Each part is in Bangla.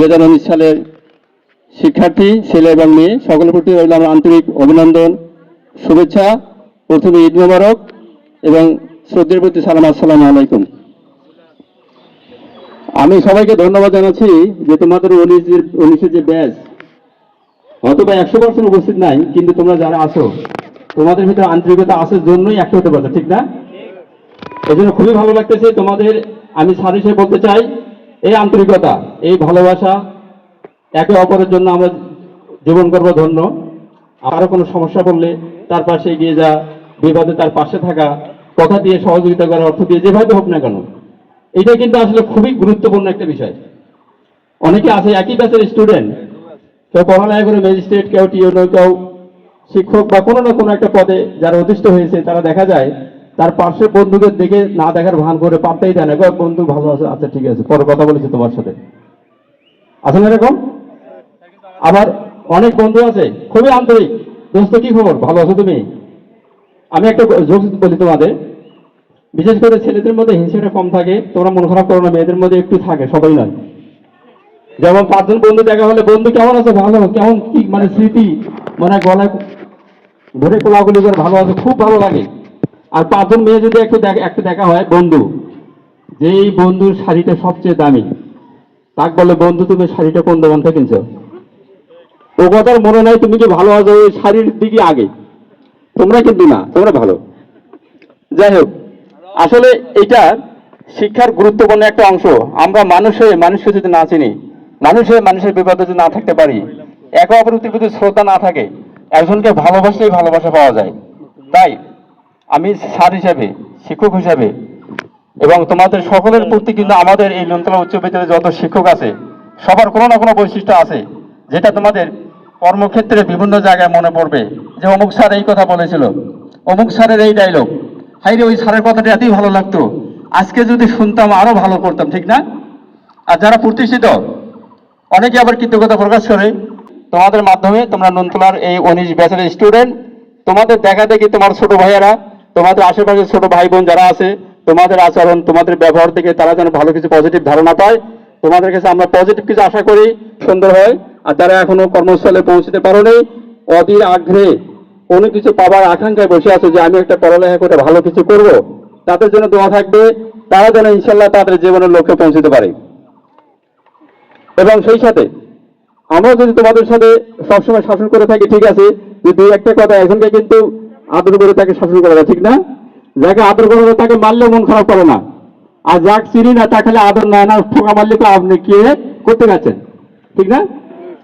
দু হাজার উনিশ সালের শিক্ষার্থী, ছেলে এবং মেয়ে, সকলের প্রতি রইল আমার আন্তরিক অভিনন্দন, শুভেচ্ছা, প্রথমে ঈদ মোবারক এবং শ্রদ্ধের প্রতি সালাম, আসসালামু আলাইকুম। আমি সবাইকে ধন্যবাদ জানাচ্ছি যে তোমাদের উনিশের উনিশের যে ব্যাচ হয়তো বা একশো পার্সেন্ট উপস্থিত নাই, কিন্তু তোমরা যারা আছো, তোমাদের ভিতরে আন্তরিকতা আসার জন্যই একটা হতে পারছ ঠিক না? এই জন্য খুবই ভালো লাগতেছে। তোমাদের আমি হিসেবে বলতে চাই এই আন্তরিকতা, এই ভালোবাসা একে অপরের জন্য আমরা জীবন করব ধন্য। আরও কোনো সমস্যা পড়লে তার পাশে এগিয়ে যা, বিপদে তার পাশে থাকা, কথা দিয়ে সহযোগিতা করার অর্থ দিয়ে যেভাবে হোক না কেন এটা কিন্তু আসলে খুবই গুরুত্বপূর্ণ একটা বিষয়। অনেকে আছে, একই ব্যাচের স্টুডেন্ট কেউ পড়ালেখা করে ম্যাজিস্ট্রেট কেউ টিউনো কেউ শিক্ষক বা কোনো না কোনো একটা পদে যারা অধিষ্ঠ হয়েছে, তারা দেখা যায় তার পার্শ্বের বন্ধুকে দেখে না দেখার ভান করে পাত্তাই দেয় না। বন্ধু, ভালো আছে? আচ্ছা ঠিক আছে। পরে কথা বলেছি তোমার সাথে। আছে না এরকম? আবার অনেক বন্ধু আছে, খুবই আন্তরিক। দোস্ত, কি খবর? ভালো আছো তুমি? আমি একটা যোগ বলি তোমাদের। বিশেষ করে ছেলেদের মধ্যে হিংসাটা কম থাকে। তোমরা মন খারাপ করো না, মেয়েদের মধ্যে একটু থাকে, সবাই নয়। যেমন পাঁচজন বন্ধু দেখা হলে, বন্ধু, কেমন আছে? ভালো? কেমন কি? মানে স্মৃতি? মানে গলায় ধরে কোলাগুলি করে, ভালো আছে? খুব ভালো লাগে। আর পাঁচজন মেয়ে যদি একটু একটু দেখা হয়, বন্ধু, যেই বন্ধুর শাড়িটা সবচেয়ে দামি, তাক বলে, বন্ধু, তুমি শাড়িটা কোন দোকান থেকে কিনছো? ও কথার মনে নাই, তুমি কি ভালো আছো? ওই শাড়ির দিকে আগে। তোমরা কিন্তু না, তোমরা ভালো। যাই হোক, আসলে এটা শিক্ষার গুরুত্বপূর্ণ একটা অংশ। আমরা মানুষ হয়ে মানুষকে যদি না চিনি, মানুষ হয়ে মানুষের বিপদে যদি না থাকতে পারি, একে অপরের প্রতি শ্রদ্ধা না থাকে, একজনকে ভালোবাসলেই ভালোবাসা পাওয়া যায়। তাই আমি স্যার হিসাবে, শিক্ষক হিসাবে এবং তোমাদের সকলের প্রতি কিন্তু আমাদের এই নন্তলা উচ্চ বিদ্যালয়ে যত শিক্ষক আছে, সবার কোনো না কোনো বৈশিষ্ট্য আছে, যেটা তোমাদের কর্মক্ষেত্রে বিভিন্ন জায়গায় মনে পড়বে। যে অমুক স্যার এই কথা বলেছিল, অমুক স্যারের এই ডায়লগ হাইরে ওই স্যারের কথাটা এতই ভালো লাগতো। আজকে যদি শুনতাম, আরও ভালো করতাম, ঠিক না? আর যারা প্রতিষ্ঠিত, অনেকে আবার কৃতজ্ঞতা প্রকাশ করে। তোমাদের মাধ্যমে তোমরা নন্তলার এই উনিশ ব্যাচের স্টুডেন্ট তোমাদের দেখা দেখি তোমার ছোট ভাইয়েরা তোমাদের আশেপাশে ছোট ভাই বোন যারা আছে, তোমাদের আচরণ, তোমাদের ব্যবহার থেকে তারা যেন ভালো কিছু পজিটিভ ধারণা পায়, তোমাদের কাছে আমরা পজিটিভ কিছু আশা করি, সুন্দর হয়। আর যারা এখনও কর্মস্থলে পৌঁছতে পারোনি, অধীর আগ্রহে কোনো কিছু পাবার আকাঙ্ক্ষায় বসে আছে যে আমি একটা পড়ালেখা করে ভালো কিছু করব, তাদের জন্য দোয়া থাকবে, তারা যেন ইনশাল্লাহ তাদের জীবনের লক্ষ্যে পৌঁছতে পারে। এবং সেই সাথে আমরা যদি তোমাদের সাথে সবসময় শাসন করে থাকি, ঠিক আছে, যে দুই একটা কথা এখনকে কিন্তু আদর করে তাকে শাসন করা যায়, ঠিক না? যাকে আদর করা তাকে মারলে মন খারাপ করে না। আর যাক চিনি না, তা খালি আদর নেয় না ঠোকা মারলে তো আপনি কে করতে গেছেন ঠিক না?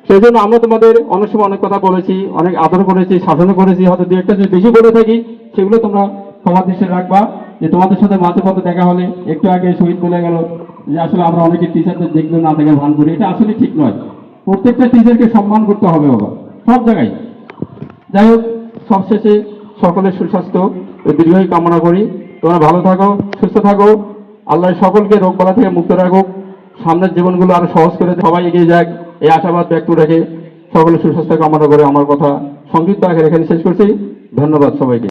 সেই জন্য আমরা তোমাদের অনেক সময় অনেক কথা বলেছি, অনেক আদর করেছি, শাসনও করেছি, হয়তো দু একটা যদি বেশি করে থাকি, সেগুলো তোমরা তোমার দৃষ্টি রাখবা, যে তোমাদের সাথে মাঝে পথে দেখা হলে একটু আগে শহীদ বলে গেল যে আসলে আমরা অনেকে টিচারদের দেখলে না দেখে ভান করি, এটা আসলে ঠিক নয়। প্রত্যেকটা টিচারকে সম্মান করতে হবে বাবা, সব জায়গায়। যাই হোক, সবশেষে সকলের সুস্বাস্থ্য দীর্ঘই কামনা করি। তোমরা ভালো থাকো, সুস্থ থাকো। আল্লাহ সকলকে রোগ বালা থেকে মুক্ত রাখুক। সামনের জীবনগুলো আরও সহজ করে সবাই এগিয়ে যাক, এই আশাবাদ ব্যক্ত রেখে সকলের সুস্বাস্থ্য কামনা করে আমার কথা সংক্ষিপ্ত আগে এখানে শেষ করছি। ধন্যবাদ সবাইকে।